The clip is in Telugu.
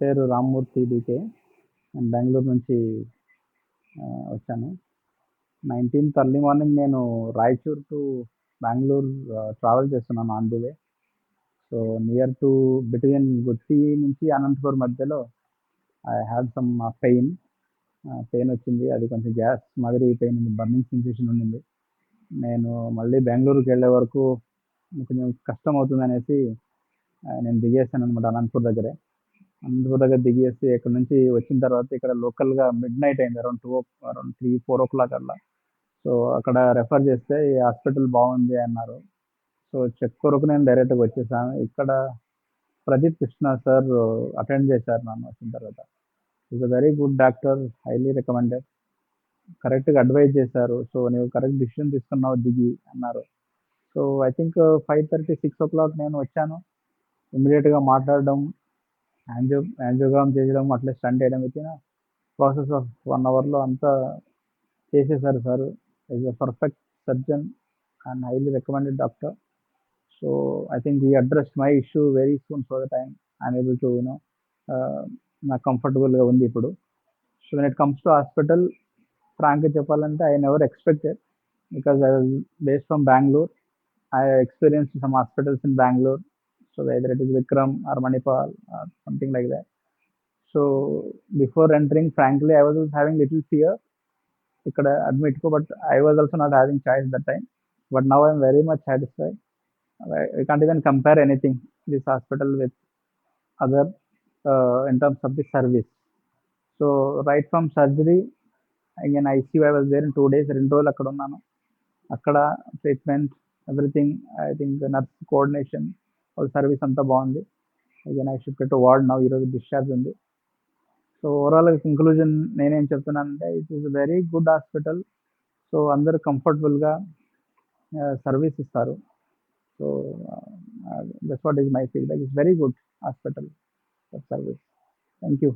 పేరు రామ్మూర్తి డీకే. నేను బెంగళూరు నుంచి వచ్చాను. నైన్టీన్త్ అర్లీ మార్నింగ్ నేను రాయచూర్ టు బెంగళూరు ట్రావెల్ చేస్తున్నాను on the way. So near to between Gooty నుంచి అనంతపూర్ మధ్యలో I had some pain. Pain వచ్చింది. అది కొంచెం గ్యాస్ మాదిరి పెయిన్ ఉంది. బర్నింగ్ సెన్సేషన్ ఉండింది. నేను మళ్ళీ బెంగళూరుకి వెళ్ళే వరకు కొంచెం కష్టం అవుతుంది అనేసి నేను దిగేసాను అనమాట అనంతపూర్ దగ్గరే. అనంతపూర్ దగ్గర దిగేసి ఇక్కడ నుంచి వచ్చిన తర్వాత ఇక్కడ లోకల్గా మిడ్ నైట్ అయింది around two around three four o'clock అట్లా సో అక్కడ రెఫర్ చేస్తే ఈ హాస్పిటల్ బాగుంది అన్నారు. సో చెక్ కొరకు నేను డైరెక్ట్గా వచ్చేసాను ఇక్కడ ప్రదీప్ కృష్ణ సార్ అటెండ్ చేశారు నన్ను వచ్చిన తర్వాత. Is a very good doctor highly recommended కరెక్ట్గా అడ్వైజ్ చేశారు. సో నువ్వు కరెక్ట్ డిసిషన్ తీసుకున్నావు దిగి అన్నారు. So I think five thirty six o'clock నేను వచ్చాను. ఇమ్మీడియట్గా మాట్లాడడం యాంజియో యాంజియోగ్రామ్ చేయడం అట్లే స్టంట్ చేయడం విత్ ప్రాసెస్ ఆఫ్ వన్ అవర్లో అంతా చేసేసారు sir. Is a perfect surgeon and highly recommended doctor so I think ఈ address my issue very soon so the time I'm able to you know నాకు కంఫర్టబుల్గా ఉంది ఇప్పుడు. So when it comes to hospital ఫ్రాంక్గా చెప్పాలంటే I never expected because I was based from Bengaluru I experience some hospitals in Bengaluru So weather it is Vikram or Manipal or something like that so before entering frankly I was having little fear ఇక్కడ admit co but I was also not having choice that time but now I'm very much satisfied I can't even compare anything this hospital with other in terms of the service. So right from surgery again ICU I was there in two days రెండు రోజులు అక్కడ ఉన్నాను అక్కడ treatment everything I think nurse coordination వాళ్ళ సర్వీస్ అంతా బాగుంది. Again I should to ward now ఈరోజు డిశ్చార్జ్ ఉంది. సో ఓవరాల్ కంక్లూజన్ నేనేం చెప్తున్నానంటే it is very good hospital so అందరు కంఫర్టబుల్గా సర్వీస్ ఇస్తారు. So that's what is my feedback it's very good hospital service thank you